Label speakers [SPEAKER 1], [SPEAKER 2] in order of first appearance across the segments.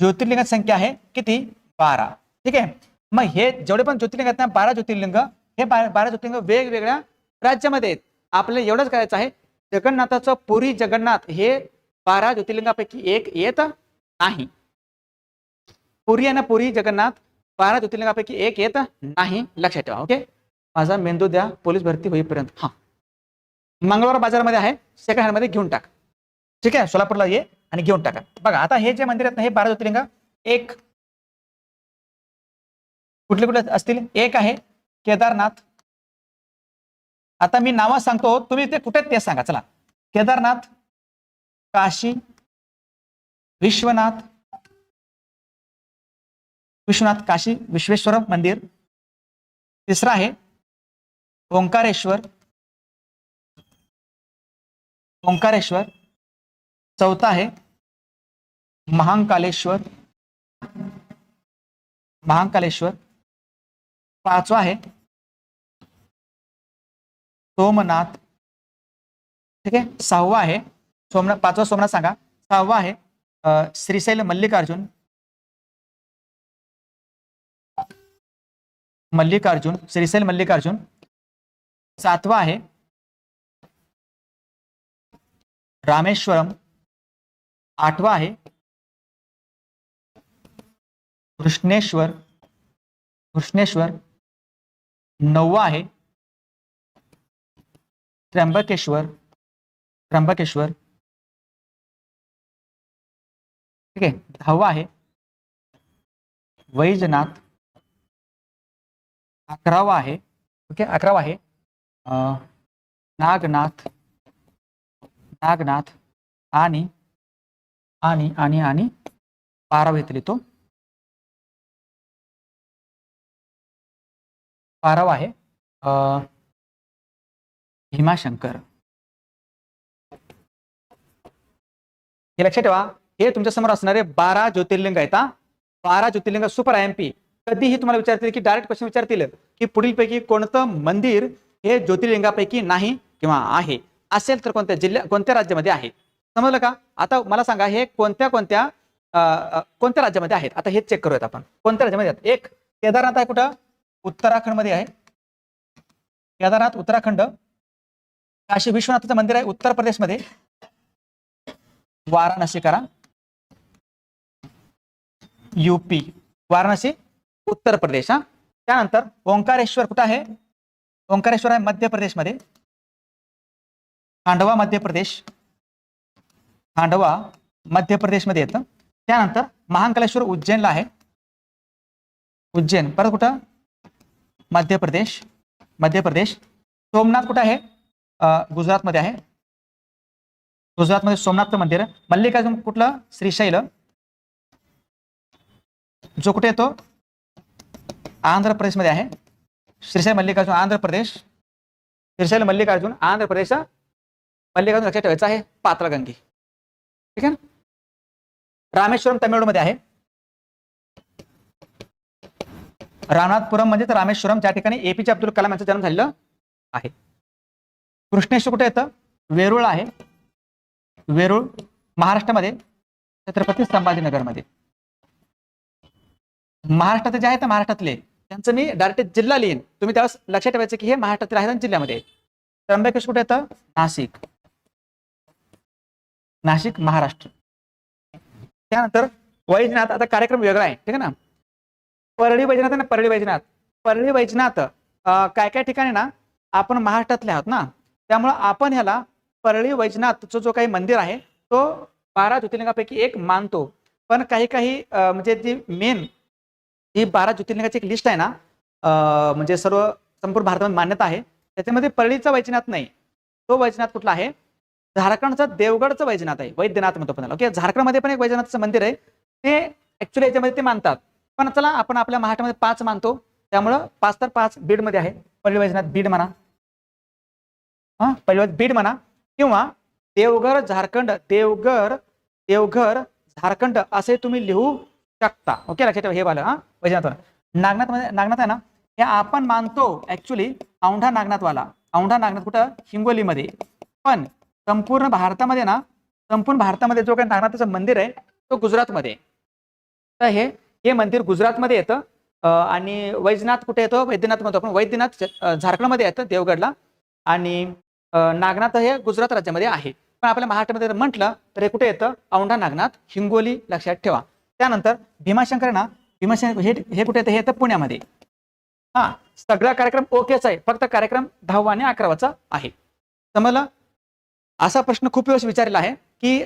[SPEAKER 1] ज्योतिर्लिंगाची संख्या आहे किती? बारा. ठीक आहे? मग हे जेवढे पण ज्योतिर्लिंग आहेत ना बारा ज्योतिर्लिंग हे बारा ज्योतिर्लिंग वेगवेगळ्या राज्यामध्ये आहेत. आपल्याला एवढंच करायचं आहे जगन्नाथाचं पुरी जगन्नाथ हे बारा ज्योतिर्लिंगापैकी एक येत नाही. पुरी आहे ना पुरी जगन्नाथ बारा ज्योतिर्लिंगापैकी एक येत नाही. लक्षात ठेवा ओके? माझा मेंदू द्या पोलीस भरती होईपर्यंत. हा. मंगळवार बाजारामध्ये आहे सेकंड हँडमध्ये घेऊन टाक. ठीक आहे? सोलापूरला ये. आणि घेऊन टाका. बघा आता हे जे मंदिर आहेत ना हे बारा ज्योतिर्लिंग एक कुठले कुठले असतील? एक आहे केदारनाथ. आता मी नावं सांगतो तुम्ही ते कुठे आहेत ते सांगा चला. केदारनाथ काशी विश्वनाथ विश्वनाथ काशी विश्वेश्वर मंदिर. तिसरा आहे ओंकारेश्वर. ओंकारेश्वर. चौथा है महांकालेश्वर। महांकालेश्वर। पांचवा है सोमनाथ। ठीक है? सहावा है सोमनाथ पांचवा सोमनाथ सांगा। सहावा अं, श्रीशैल मल्लिकार्जुन। मल्लिकार्जुन श्रीशैल मल्लिकार्जुन। सातवा आहे रामेश्वरम। आठवा आहे कृष्णेश्वर कृष्णेश्वर नववा आहे त्र्यंबकेश्वर त्र्यंबकेश्वर ठीक आहे दहावा आहे वैजनाथ अकरावा आहे ओके अकरावा अं, नागनाथ नागनाथ आणि आणि आणि आणि बारावा इथे लिहितो. बारावा आहे भीमाशंकर. हे लक्षात ठेवा हे तुमच्यासमोर असणारे बारा ज्योतिर्लिंग आहेत बारा Jyotirlinga super I M P कधीही तुम्हाला विचारतील की डायरेक्ट क्वेश्चन विचारतील की पुढीलपैकी कोणतं मंदिर हे ज्योतिर्लिंगापैकी नाही किंवा आहे. असेल तर कोणत्या जिल्ह्या कोणत्या राज्यामध्ये आहे? समजलं का? आता मला सांगा हे कोणत्या कोणत्या कोणत्या राज्यामध्ये आहेत? आता हे चेक करूयात आपण. कोणत्या राज्यामध्ये आहेत? एक केदारनाथ आहे कुठं? उत्तराखंडमध्ये आहे. केदारनाथ उत्तराखंड. काशी विश्वनाथाचं मंदिर आहे उत्तर प्रदेशमध्ये. वाराणसी करा. युपी वाराणसी उत्तर प्रदेश हा. त्यानंतर ओंकारेश्वर कुठं आहे? ओंकारेश्वर आहे मध्य प्रदेशमध्ये. खांडवा मध्य प्रदेश. खांडवा मध्य प्रदेशमध्ये येतं. त्यानंतर महांकलेश्वर उज्जैनला आहे. उज्जैन परत कुठं? मध्य प्रदेश मध्य प्रदेश सोमनाथ कुठं आहे? गुजरातमध्ये आहे. गुजरातमध्ये सोमनाथचं मंदिर मल्लिकार्जुन कुठलं? श्रीशैल. जो कुठे येतो? आंध्र प्रदेशमध्ये आहे. श्रीशैल मल्लिकार्जुन आंध्र प्रदेश श्रीशैल मल्लिकार्जुन आंध्र प्रदेश मल्लिकार्जुन लक्षात ठेवायचं आहे. पात्रगंगी. ठीक आहे ना? रामेश्वरम तमिळमध्ये आहे. रामनाथपुरम म्हणजे रामेश्वरम ज्या ठिकाणी एपीजे अब्दुल कलाम यांचा जन्म झालेला आहे. कृष्णेश्वर कुठे येतं? वेरूळ आहे. वेरूळ महाराष्ट्रामध्ये छत्रपती संभाजीनगरमध्ये. महाराष्ट्रात जे आहेत महाराष्ट्रातले. त्यांचं मी डायरेक्ट जिल्हा लिहीन. तुम्ही त्यावेळेस लक्षात ठेवायचं की हे महाराष्ट्रातील आहेत जिल्ह्यामध्ये. त्र्यंबकेश त्र्यंबकेश्वर कुठे येतं? नाशिक. नाशिक महाराष्ट्र. त्यानंतर वैजनाथ आता कार्यक्रम वेगळा आहे ठीक आहे ना? परळी वैजनाथ आहे ना परळी वैजनाथ. परळी वैजनाथ काय काय ठिकाणी ना आपण महाराष्ट्रातले आहोत ना? त्यामुळं आपण ह्याला परळी वैजनाथचं जो काही मंदिर आहे तो बारा ज्योतिर्लिंगापैकी एक मानतो. पण काही काही म्हणजे जी मेन ही बारा ज्योतिर्लिंगाची एक लिस्ट आहे ना म्हणजे सर्व संपूर्ण भारतामध्ये मान्यता आहे. त्याच्यामध्ये परळीचा वैजनाथ नाही. तो वैजनाथ कुठला आहे? झारखंडचं देवगडचं वैजनाथ आहे वैद्यनाथ म्हणतो पण ओके झारखंडमध्ये पण एक वैजनाथचं मंदिर आहे. ते ऍक्च्युली याच्यामध्ये ते मानतात. पण चला आपण आपल्या महाराष्ट्रामध्ये पाच मानतो. त्यामुळं पाच तर पाच बीडमध्ये आहे. पहिली वैजनाथ बीड म्हणा. हा पहिली बीड म्हणा. किंवा देवघर झारखंड देवघर देवघर झारखंड असे तुम्ही लिहू शकता. ओके लक्षात ठेवा हे वाला हा वैजनाथ नागनाथमध्ये नागनाथ आहे ना? हे आपण मानतो ऍक्च्युली औंढा नागनाथवाला. औंढा नागनाथ कुठं? हिंगोलीमध्ये. पण संपूर्ण भारतामध्ये ना संपूर्ण भारतामध्ये जो काही नागनाथाचं मंदिर आहे तो गुजरातमध्ये तर हे हे मंदिर गुजरातमध्ये येतं आणि वैजनाथ कुठे येतो? वैद्यनाथ म्हणतो आपण. वैद्यनाथ झारखंडमध्ये येतं देवगडला. आणि नागनाथ हे गुजरात राज्यामध्ये आहे. पण आपल्या महाराष्ट्रामध्ये जर म्हटलं तर हे कुठे येतं? औंढा नागनाथ हिंगोली लक्षात ठेवा. त्यानंतर भीमाशंकर ना भीमाशंकर हे हे कुठे येतं? हे येतं पुण्यामध्ये. हा सगळा कार्यक्रम ओकेच आहे. फक्त कार्यक्रम दहावा आणि अकरावाचा आहे. समजलं? असा प्रश्न खूप वेळेस विचारला आहे की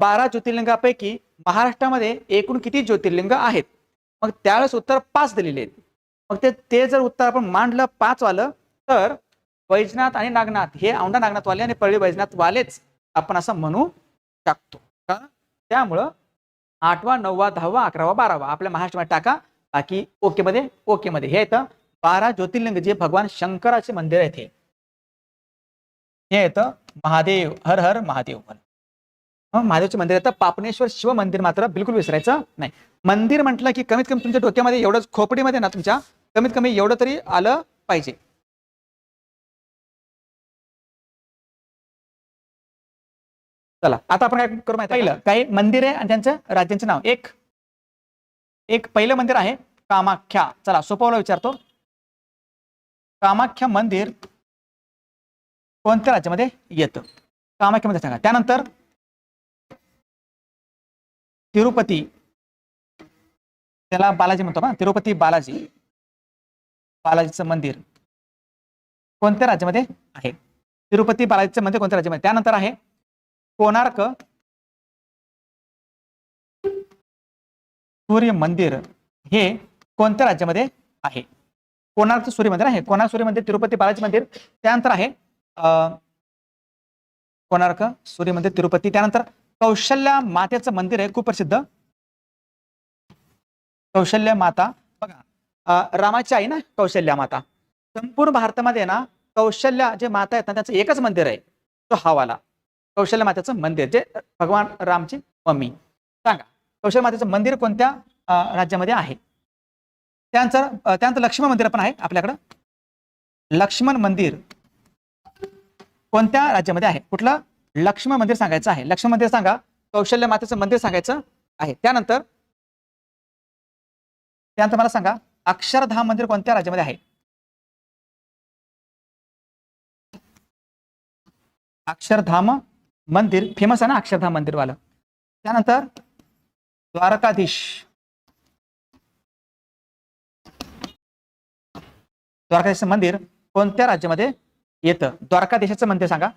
[SPEAKER 1] बारा ज्योतिर्लिंगापैकी महाराष्ट्रामध्ये एकूण किती ज्योतिर्लिंग आहेत? मग त्यावेळेस उत्तर पाच दिलेले आहेत. मग ते ते जर उत्तर आपण मांडलं पाच वालं तर वैजनाथ आणि नागनाथ हे औंढा नागनाथवाले आणि परळी वैजनाथवालेच आपण असं म्हणू शकतो. का त्यामुळं आठवा नववा दहावा अकरावा बारावा आपल्या महाराष्ट्रामध्ये टाका. बाकी ओके मध्ये ओके मध्ये हे येतं बारा ज्योतिर्लिंग जे भगवान शंकराचे मंदिर आहे ते हे येतं महादेव हर हर महादेव महादेवचे मंदिर येतं पापणेश्वर शिव मंदिर मात्र बिलकुल विसरायचं नाही. मंदिर म्हटलं की कमीत कमी तुमच्या डोक्यामध्ये एवढंच खोपडीमध्ये ना तुमच्या कमीत कमी एवढं तरी आलं पाहिजे. चला आता आपण काय करू माहिती पहिलं काही मंदिर आहे आणि त्यांचं राज्यांचं नाव. एक एक पहिलं मंदिर आहे कामाख्या. चला सोपवला विचारतो. कामाख्या मंदिर कोणत्या राज्यामध्ये येतं? कामाख्यामध्ये सांगा. त्यानंतर तिरुपती त्याला बालाजी म्हणतो ना तिरुपती बालाजी बालाजीचं मंदिर कोणत्या राज्यामध्ये आहे? तिरुपती बालाजीचं मंदिर कोणत्या राज्यामध्ये? त्यानंतर आहे कोणार्क सूर्य मंदिर हे कोणत्या राज्यामध्ये आहे? कोणार्क सूर्य मंदिर आहे. कोणार्क सूर्य मंदिर तिरुपती बालाजी मंदिर. त्यानंतर आहे कोणार्क? सूर्य मंदिर तिरुपती. त्यानंतर कौशल्या मातेचं मंदिर आहे खूप प्रसिद्ध. कौशल्य माता. बघा रामाची आई ना कौशल्या माता. संपूर्ण भारतामध्ये ना कौशल्या जे माता आहेत ना त्याचं एकच मंदिर आहे तो हावाला. कौशल्य मातेचं मंदिर जे भगवान रामची मम्मी. सांगा कौशल्य मातेचं मंदिर कोणत्या राज्यामध्ये आहे? त्यानंतर त्यानंतर लक्ष्मण मंदिर पण आहे आपल्याकडं. लक्ष्मण मंदिर. कोणत्या राज्यामध्ये आहे? कुठलं? लक्ष्मण मंदिर सांगायचं आहे. लक्ष्मण मंदिर सांगा. कौशल्य मातेचं मंदिर सांगायचं आहे. त्यानंतर त्यानंतर मला सांगा अक्षरधाम मंदिर कोणत्या राज्यामध्ये आहे? अक्षरधाम मंदिर फेमस आहे ना अक्षरधाम मंदिरवालं. त्यानंतर द्वारकाधीश. द्वारकाधीश मंदिर कोणत्या राज्यामध्ये येतं. द्वारकाधीशाचं मंदिर सांगा.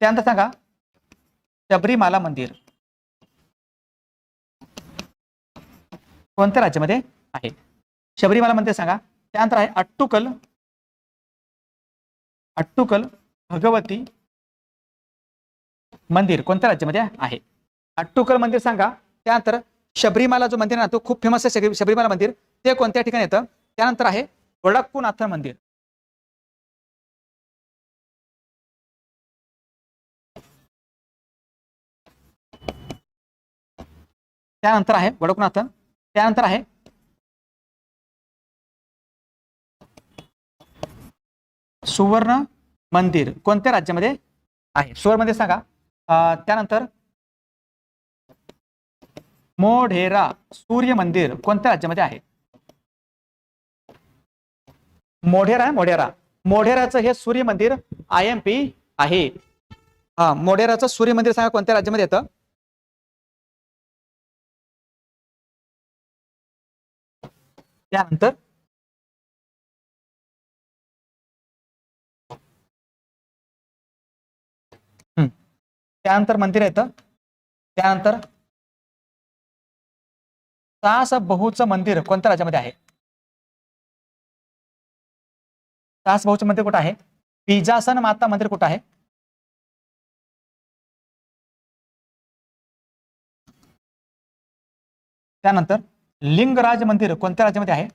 [SPEAKER 1] त्यानंतर सांगा शबरीमाला मंदिर. कोणत्या राज्यामध्ये आहे? शबरीमाला मंदिर सांगा. त्यानंतर आहे अट्टुकल अट्टुकल भगवती मंदिर. कोणत्या राज्यामध्ये आहे? अट्टुकल मंदिर सांगा. त्यानंतर शबरीमाला जो मंदिर आहे ना तो खूप फेमस आहे. शबरी- शबरीमाला मंदिर. ते कोणत्या ठिकाणी येतं? त्यानंतर आहे वडक्कुनाथ मंदिर. त्यानंतर आहे वडकुनाथ त्यानंतर आहे. सुवर्ण मंदिर कोणत्या राज्यामध्ये आहे? सुवर्ण मंदिर सांगा त्यानंतर मोढेरा सूर्य मंदिर कोणत्या राज्यामध्ये आहे? मोढेरा मोढेरा. मोढेराचं हे सूर्य मंदिर आय एम पी आहे. हा मोढेराचं सूर्य मंदिर सांगा कोणत्या राज्यामध्ये येतं? त्यानंतर हम्म. त्यानंतर मंदिर येतं त्यानंतर सास बहुचं मंदिर कोणत्या राज्यामध्ये आहे? सास बहुचं मंदिर कुठं आहे? पिजासन माता मंदिर कुठं आहे? त्यानंतर लिंगराज मंदिर राज्यामध्ये आहे?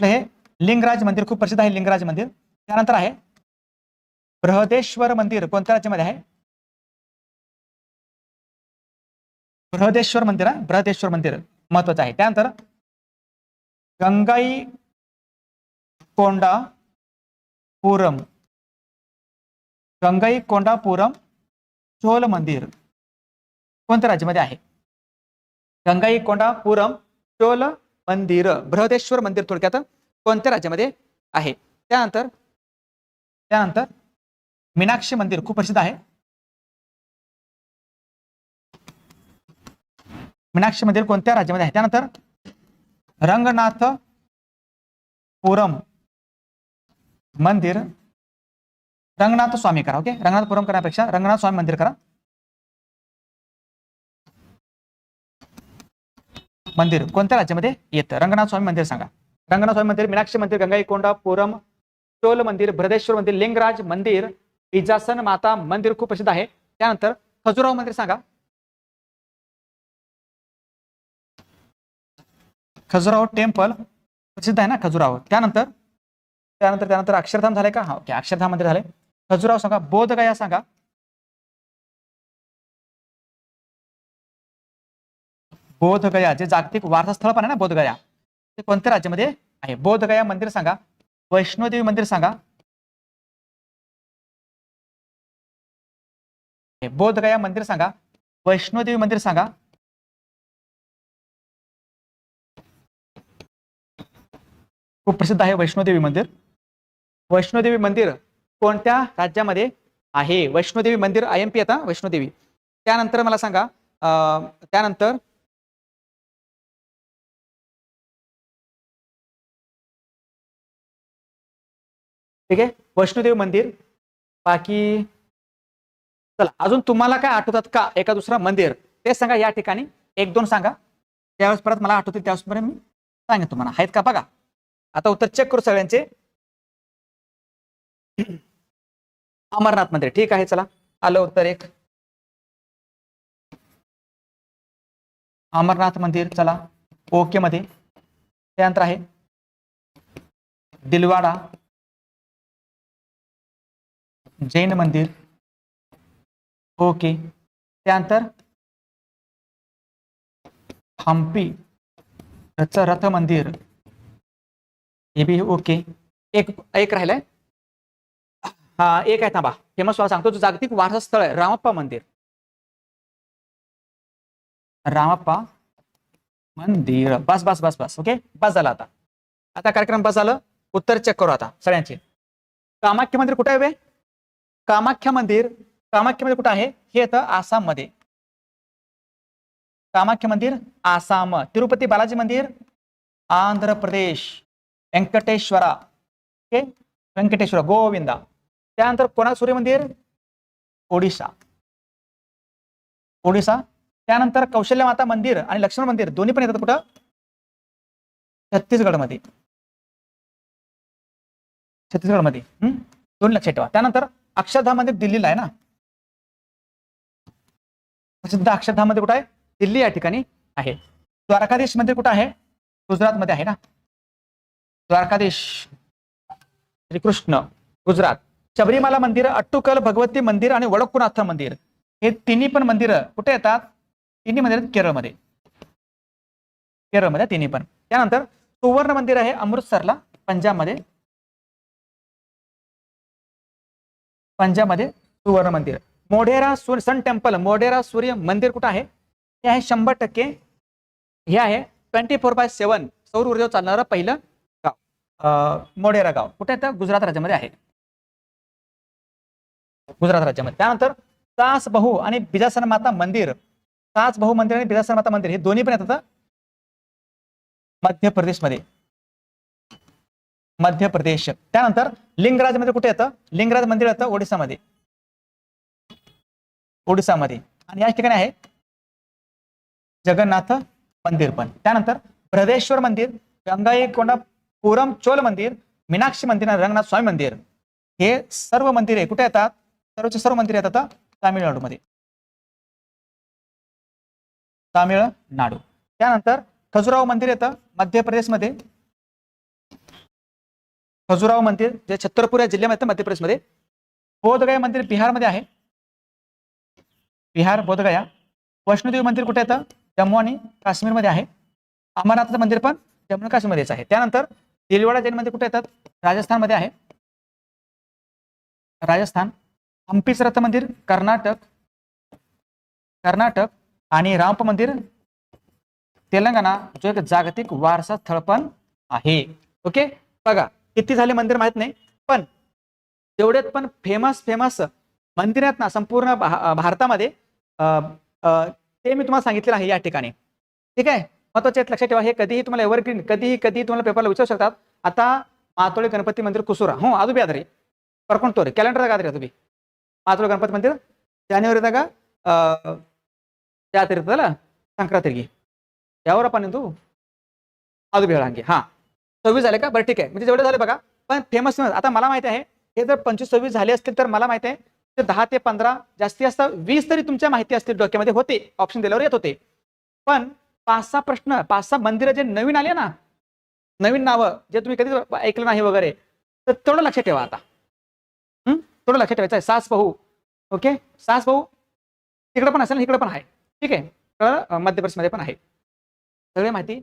[SPEAKER 1] आपलं हे लिंगराज मंदिर खूप प्रसिद्ध आहे लिंगराज मंदिर. आहे, बृहदेश्वर मंदिर कोणत्या राज्यामध्ये आहे? बृहदेश्वर मंदिर बृहदेश्वर मंदिर आहे. त्यानंतर गंगाई कोंडापुरम. गंगाई कोंडापुरम चोल मंदिर कोणत्या राज्यामध्ये आहे? गंगाईकोंडा पुरम चोल मंदिर बृहदेश्वर मंदिर थोडक्यात कोणत्या राज्यामध्ये आहे? त्यानंतर त्यानंतर मीनाक्षी मंदिर खूप प्रसिद्ध आहे. मीनाक्षी मंदिर कोणत्या राज्यामध्ये आहे? त्यानंतर रंगनाथ पुरम मंदिर रंगनाथ स्वामी करा ओके रंगनाथ पुरम करण्यापेक्षा रंगनाथ स्वामी मंदिर करा. मंदिर कोणत्या राज्यामध्ये येतं? रंगनाथ स्वामी मंदिर सांगा. रंगनाथ स्वामी मंदिर मीनाक्षी मंदिर गंगाईकोंडा पुरम चोल मंदिर भ्रदेश्वर मंदिर लिंगराज मंदिर इजासन माता मंदिर खूप प्रसिद्ध आहे. त्यानंतर खजुराहो मंदिर सांगा. खजुराहो टेम्पल प्रसिद्ध आहे ना खजुराव त्यानंतर त्यानंतर त्यानंतर अक्षरधाम झाले का? हा ओके अक्षरधाम मंदिर झाले खजुराव सांगा बोधगया सांगा. बोधगया जे जागतिक वारसा स्थळ पण आहे ना बोधगया ते कोणत्या राज्यामध्ये आहे? बोधगया मंदिर सांगा. वैष्णोदेवी मंदिर सांगा. बोधगया मंदिर सांगा. वैष्णोदेवी मंदिर सांगा. खूप प्रसिद्ध आहे वैष्णोदेवी मंदिर. वैष्णोदेवी मंदिर कोणत्या राज्यामध्ये आहे? वैष्णोदेवी मंदिर आय एम पी आता वैष्णोदेवी. त्यानंतर मला सांगा अं, त्यानंतर ठीक आहे वैष्णोदेवी मंदिर. बाकी चला अजून तुम्हाला काय आठवतात का? एका दुसरा मंदिर. ते सांगा या ठिकाणी. एक दोन सांगा. त्यावेळेस परत मला आठवते त्यावेळेस परत मी सांगेन तुम्हाला. आहेत का? बघा. आता उत्तर चेक करू सगळ्यांचे. अमरनाथ मंदिर. ठीक आहे चला. आलं उत्तर एक. अमरनाथ मंदिर चला. ओके मध्ये. त्यानंतर आहे. दिलवाडा. जैन मंदिर. ओके. त्यानंतर हम्पी. रथ रथ मंदिर. हे बी ओके. एक एक राहिलंय. हा एक आहे थांबा. फेमस वाला सांगतो. जो जागतिक वारसा स्थळ आहे रामप्पा मंदिर. रामप्पा मंदिर. बस बस बस बस ओके? बस झाला आता. आता कार्यक्रम बस झालं. उत्तर चेक करू आता सगळ्यांचे. कामाख्या मंदिर कुठे आहे कामाख्या मंदिर. कामाख्या मंदिर कुठं आहे? हे येतं आसाममध्ये. कामाख्या मंदिर आसाम. तिरुपती बालाजी मंदिर आंध्र प्रदेश. व्यंकटेश्वरा. ओके? व्यंकटेश्वर गोविंदा. त्यानंतर कोणाल सूर्य मंदिर? ओडिशा. ओडिशा. त्यानंतर कौशल्य माता मंदिर आणि लक्ष्मण मंदिर दोन्ही पण येतात कुठं? छत्तीसगडमध्ये. छत्तीसगडमध्ये. हम्म दोन लक्षात ठेवा. त्यानंतर अक्षरधाम मंदिर दिल्लीला आहे ना? प्रसिद्ध अक्षरधाममध्ये कुठं आहे? दिल्ली या ठिकाणी आहे. द्वारकाधीश मंदिर कुठं आहे? गुजरातमध्ये आहे ना? द्वारकाधीश. श्रीकृष्ण गुजरात. शबरीमाला मंदिर अट्टुकल भगवती मंदिर आणि वडकुनाथ मंदिर. हे तिन्ही पण मंदिर कुठे येतात? तिन्ही मंदिर केरळमध्ये. केरळमध्ये तिन्ही पण. त्यानंतर सुवर्ण मंदिर आहे अमृतसरला पंजाबमध्ये. पंजाबमध्ये सुवर्ण मंदिर. मोढेरा सूर्य सन टेम्पल मोढेरा सूर्य मंदिर कुठं आहे? हे आहे शंभर टक्के हे आहे ट्वेंटी फोर बाय सेवन सौर ऊर्जेवर चालणारं पहिलं गाव. मोढेरा गाव. कुठे येतं? गुजरात राज्यामध्ये आहे. गुजरात राज्यामध्ये. त्यानंतर सास बहु आणि बिजासन माता मंदिर. सास बहु मंदिर आणि बिजासन माता मंदिर हे दोन्ही पण येतात मध्य प्रदेशमध्ये मध्य प्रदेश त्यानंतर लिंगराजमध्ये कुठे येतं? लिंगराज मंदिर येतं ओडिसामध्ये. ओडिसामध्ये. आणि याच ठिकाणी आहे जगन्नाथ मंदिर पण. त्यानंतर बृहदेश्वर मंदिर गंगाईकोंडा पुरम चोल मंदिर मीनाक्षी मंदिर आणि रंगनाथ स्वामी मंदिर. हे सर्व मंदिरे कुठे येतात? सर्वचे सर्व मंत्री आहेत आता तामिळनाडूमध्ये. तामिळनाडू. त्यानंतर खजुराव मंदिर येतं मध्य प्रदेशमध्ये खजुराव मंदिर जे छत्तरपूर या जिल्ह्यामध्ये मध्य प्रदेशमध्ये बोधगया मंदिर बिहारमध्ये आहे. बिहार बोधगया. वैष्णोदेवी मंदिर कुठे येतं? जम्मू आणि काश्मीरमध्ये आहे. अमरनाथचं मंदिर पण जम्मू आणि काश्मीरमध्येच आहे. त्यानंतर दिलवाडा जैन मंदिर कुठे येतात राजस्थानमध्ये आहे. राजस्थान. हम्पीस रथ मंदिर कर्नाटक कर्नाटक आणि रामप मंदिर तेलंगणा जो एक जागतिक वारसा स्थळ पण आहे. ओके? बघा किती झाले मंदिर माहीत नाही पण तेवढ्यात पण फेमस फेमस मंदिर आहेत ना संपूर्ण भा, भारतामध्ये. ते मी तुम्हाला सांगितलेलं आहे या ठिकाणी. ठीक आहे? महत्त्वाचे लक्षात ठेवा हे कधीही तुम्हाला एव्हरग्रीन कधीही कधीही तुम्हाला पेपरला विचारू शकतात. आता मातोळे गणपती मंदिर कुसुरा. हो आजू बिहादरी परकोण तोरे. कॅलेंडर गादरे तुम्ही ಬಿ ಮಾತೋಳಿ ಗಣಪತಿ ಮಂದಿರ ಜಾನ್ವರಿದಾಗ ಜಾತ್ರೆ ಇರ್ತದಲ್ಲ ಸಂಕ್ರಾಂತಿಗೆ ಯಾವರಪ್ಪ ನಿಂದು ಅದು बी हंगे हा सव्वीस झाले का बरं ठीक आहे म्हणजे जेवढे झाले बघा पण फेमस आता मला माहिती आहे हे जर पंचवीस सव्वीस झाले असतील तर मला माहिती आहे ते दहा ते पंधरा जास्तीत जास्त वीस तरी तुमच्या माहिती असतील डोक्यामध्ये होते ऑप्शन दिल्यावर येत होते पण पाच सहा प्रश्न पाच सहा मंदिरं जे नवीन आले ना नवीन नावं जे तुम्ही कधी ऐकलं नाही वगैरे तर तेवढं लक्षात ठेवा आता हं? थोडं लक्षात ठेवायचं आहे. सास भाऊ ओके? सास भाऊ तिकडे पण असेल इकडे पण आहे. ठीक आहे? तर मध्य प्रदेशमध्ये पण आहे. सगळी माहिती